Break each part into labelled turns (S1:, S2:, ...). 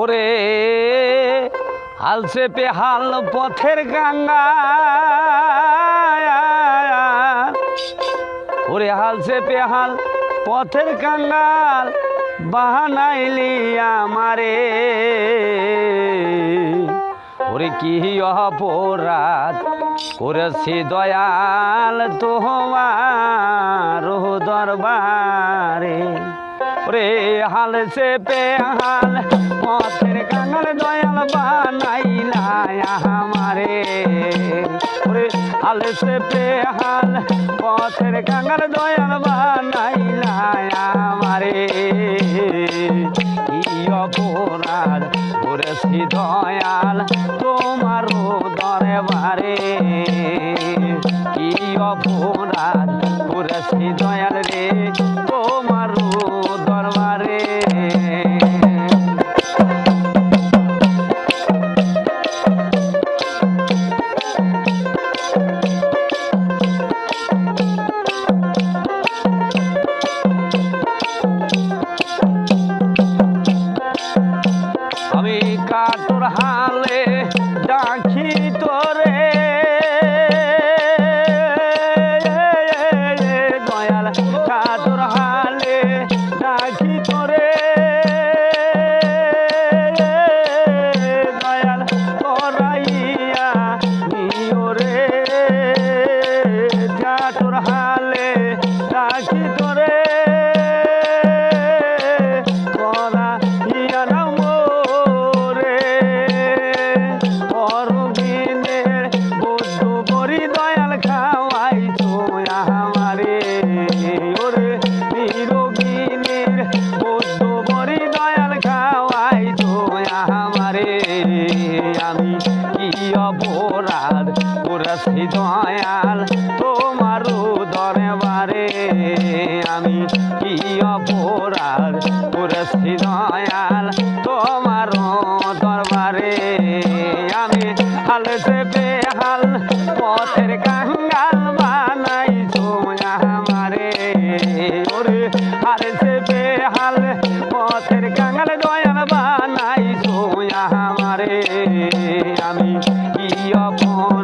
S1: ওরে হাল চেপে হাল পথের গঙ্গা। ওরে হাল চেপে হাল পথের কাঙ্গাল বাহানাইলি আমারে। ওরে কি অপরাধ করেছি দয়াল তোমার দরবারে। ওরে হাল চেপে হাল, পথের কাঙ্গাল দয়াল বানাইলা আমারে। ওরে হাল চেপে হাল, পথের কাঙ্গাল দয়াল বানাইলা আমারে। অপরাধ করেছি দয়াল তোমার দরবারে। কি অপরাধ করেছি দয়াল কাতর হালে ডাকি তোরে। দয়াল, তোমারও দরবারে আমি কি অপরাধ করেছি দয়াল? তোমার দরবারে আমি হাল চেপে হাল পথের কাঙ্গাল বানাই আমারে। ওরে হাল চেপে হাল পথের কাঙ্গাল দয়াল বানাই আমারে। আমি কি অপরাধ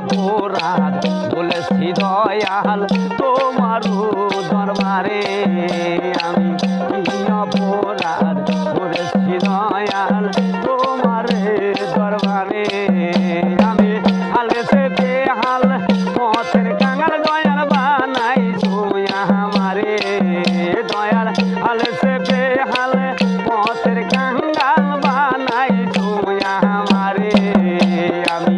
S1: অপরাধ, বলেছি দয়াল, তোমারও দরবারে আমি কি অপরাধ? করেছি দয়াল তোমারে দরবারে আমি হালে সে বেহাল, পথের কাঙাল দয়াল বানাই সোয়া আমারে। দয়াল হালে সে বেহাল, পথের কাঙ্গাল বানাই সোয়া আমারে। আমি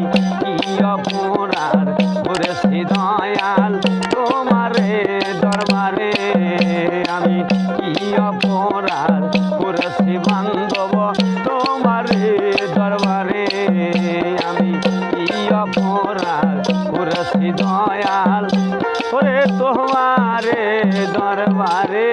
S1: অপরাধ করেছি দয়াল তোমারে দরবারে আমি কি অপরাধ? করেছি বান্ধব তোমারে দরবারে আমি কি অপরাধ? করেছি দয়াল ওরে তোমারে দরবারে।